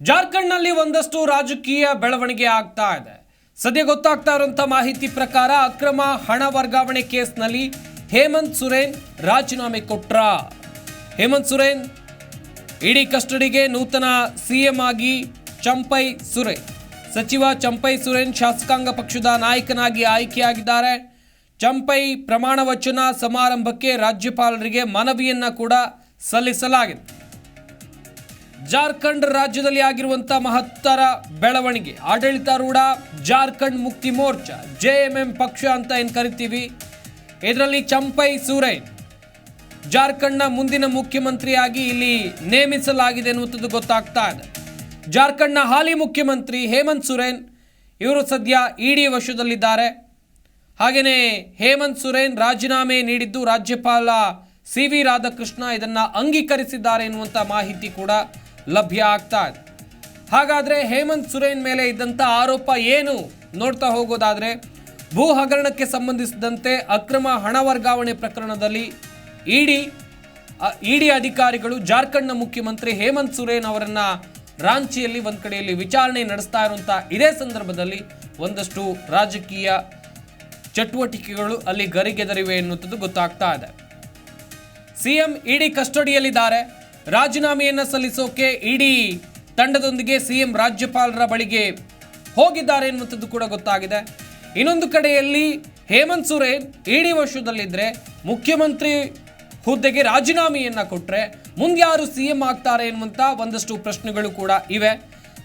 ಜಾರ್ಖಂಡ್ನಲ್ಲಿ ಒಂದಷ್ಟು ರಾಜಕೀಯ ಬೆಳವಣಿಗೆ ಆಗ್ತಾ ಇದೆ. ಸದ್ಯ ಗೊತ್ತಾಗ್ತಾ ಇರುವಂಥ ಮಾಹಿತಿ ಪ್ರಕಾರ ಅಕ್ರಮ ಹಣ ವರ್ಗಾವಣೆ ಕೇಸ್ನಲ್ಲಿ ಹೇಮಂತ್ ಸುರೇನ್ ರಾಜೀನಾಮೆ ಕೊಟ್ರ. ಹೇಮಂತ್ ಸುರೇನ್ ಇಡಿ ಕಸ್ಟಡಿಗೆ ನೂತನ ಸಿಎಂ ಆಗಿ ಚಂಪೈ ಸುರೇನ್. ಸಚಿವ ಚಂಪೈ ಸುರೇನ್ ಶಾಸಕಾಂಗ ಪಕ್ಷದ ನಾಯಕನಾಗಿ ಆಯ್ಕೆಯಾಗಿದ್ದಾರೆ. ಚಂಪೈ ಪ್ರಮಾಣ ವಚನ ಸಮಾರಂಭಕ್ಕೆ ರಾಜ್ಯಪಾಲರಿಗೆ ಮನವಿಯನ್ನ ಕೂಡ ಸಲ್ಲಿಸಲಾಗಿದೆ. ಜಾರ್ಖಂಡ್ ರಾಜ್ಯದಲ್ಲಿ ಆಗಿರುವಂತ ಮಹತ್ತರ ಬೆಳವಣಿಗೆ. ಆಡಳಿತಾರೂಢ Jharkhand Mukti Morcha, J M M ಪಕ್ಷ ಅಂತ ಏನು ಕರಿತೀವಿ? ಇದರಲ್ಲಿ ಚಂಪೈ ಸೂರೈನ್. ಜಾರ್ಖಂಡ್ನ ಮುಂದಿನ ಮುಖ್ಯಮಂತ್ರಿಯಾಗಿ ಇಲ್ಲಿ ನೇಮಿಸಲಾಗಿದೆ ಎನ್ನುವಂಥದ್ದು ಗೊತ್ತಾಗ್ತಾ ಇದೆ. ಜಾರ್ಖಂಡ್ನ ಹಾಲಿ ಮುಖ್ಯಮಂತ್ರಿ ಹೇಮಂತ್ ಸುರೇನ್, ಇವರು ಸದ್ಯ ಇಡಿ ವಶದಲ್ಲಿದ್ದಾರೆ. ಹಾಗೆಯೇ ಹೇಮಂತ್ ಸುರೇನ್ ರಾಜೀನಾಮೆ ನೀಡಿದ್ದು ರಾಜ್ಯಪಾಲ ಸಿ ವಿ ರಾಧಾಕೃಷ್ಣ ಇದನ್ನು ಅಂಗೀಕರಿಸಿದ್ದಾರೆ ಎನ್ನುವಂಥ ಮಾಹಿತಿ ಕೂಡ ಲಭ್ಯ ಆಗ್ತಾ ಇದೆ. ಹಾಗಾದರೆ ಹೇಮಂತ್ ಸುರೇನ್ ಮೇಲೆ ಇದ್ದಂಥ ಆರೋಪ ಏನು? ನೋಡ್ತಾ ಹೋಗೋದಾದರೆ, ಭೂ ಹಗರಣಕ್ಕೆ ಸಂಬಂಧಿಸಿದಂತೆ ಅಕ್ರಮ ಹಣ ವರ್ಗಾವಣೆ ಪ್ರಕರಣದಲ್ಲಿ ಇಡಿ ಇಡಿ ಅಧಿಕಾರಿಗಳು ಜಾರ್ಖಂಡ್ನ ಮುಖ್ಯಮಂತ್ರಿ ಹೇಮಂತ್ ಸುರೇನ್ ಅವರನ್ನು ರಾಂಚಿಯಲ್ಲಿ ಒಂದು ಕಡೆಯಲ್ಲಿ ವಿಚಾರಣೆ ನಡೆಸ್ತಾ ಇರುವಂಥ ಇದೇ ಸಂದರ್ಭದಲ್ಲಿ ಒಂದಷ್ಟು ರಾಜಕೀಯ ಚಟುವಟಿಕೆಗಳು ಅಲ್ಲಿ ಗರಿಗೆದರಿವೆ ಎನ್ನುವಂಥದ್ದು ಗೊತ್ತಾಗ್ತಾ ಇದೆ. ಸಿಎಂ ಇಡಿ ಕಸ್ಟಡಿಯಲ್ಲಿದ್ದಾರೆ. ರಾಜೀನಾಮೆಯನ್ನ ಸಲ್ಲಿಸೋಕೆ ಇಡಿ ತಂಡದೊಂದಿಗೆ ಸಿಎಂ ರಾಜ್ಯಪಾಲರ ಬಳಿಗೆ ಹೋಗಿದ್ದಾರೆ ಎನ್ನುವಂಥದ್ದು ಕೂಡ ಗೊತ್ತಾಗಿದೆ. ಇನ್ನೊಂದು ಕಡೆಯಲ್ಲಿ ಹೇಮಂತ್ ಸೊರೇನ್ ಇಡಿ ವಶದಲ್ಲಿದ್ದರೆ ಮುಖ್ಯಮಂತ್ರಿ ಹುದ್ದೆಗೆ ರಾಜೀನಾಮೆಯನ್ನು ಕೊಟ್ಟರೆ ಮುಂದೆ ಯಾರು ಸಿಎಂ ಆಗ್ತಾರೆ ಎನ್ನುವಂಥ ಒಂದಷ್ಟು ಪ್ರಶ್ನೆಗಳು ಕೂಡ ಇವೆ.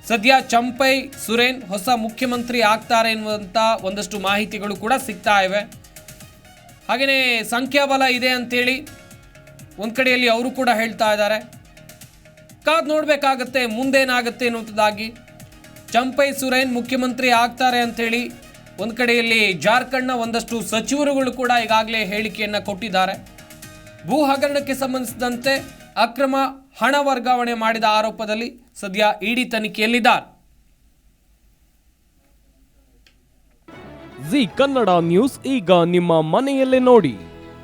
ಸದ್ಯ ಚಂಪೈ, ಸುರೇನ್ ಹೊಸ ಮುಖ್ಯಮಂತ್ರಿ ಆಗ್ತಾರೆ ಎನ್ನುವಂಥ ಒಂದಷ್ಟು ಮಾಹಿತಿಗಳು ಕೂಡ ಸಿಗ್ತಾ ಇವೆ. ಹಾಗೆಯೇ ಸಂಖ್ಯಾಬಲ ಇದೆ ಅಂತೇಳಿ ಒಂದು ಕಡೆಯಲ್ಲಿ ಅವರು ಕೂಡ ಹೇಳ್ತಾ ಇದ್ದಾರೆ. ಕಾದ್ ನೋಡಬೇಕಾಗತ್ತೆ, ಮುಂದೇನಾಗುತ್ತೆ ಅನ್ನುವಂಥದ್ದಾಗಿ ಚಂಪೈ ಸುರೇನ್ ಮುಖ್ಯಮಂತ್ರಿ ಆಗ್ತಾರೆ ಅಂಥೇಳಿ ಒಂದು ಕಡೆಯಲ್ಲಿ ಜಾರ್ಖಂಡ್ನ ಒಂದಷ್ಟು ಸಚಿವರುಗಳು ಕೂಡ ಈಗಾಗಲೇ ಹೇಳಿಕೆಯನ್ನು ಕೊಟ್ಟಿದ್ದಾರೆ. ಭೂ ಹಗರಣಕ್ಕೆ ಸಂಬಂಧಿಸಿದಂತೆ ಅಕ್ರಮ ಹಣ ವರ್ಗಾವಣೆ ಮಾಡಿದ ಆರೋಪದಲ್ಲಿ ಸದ್ಯ ಇಡಿ ತನಿಖೆಯಲ್ಲಿದ್ದಾರೆ. ಜಿ ಕನ್ನಡ ನ್ಯೂಸ್, ಈಗ ನಿಮ್ಮ ಮನೆಯಲ್ಲೇ ನೋಡಿ.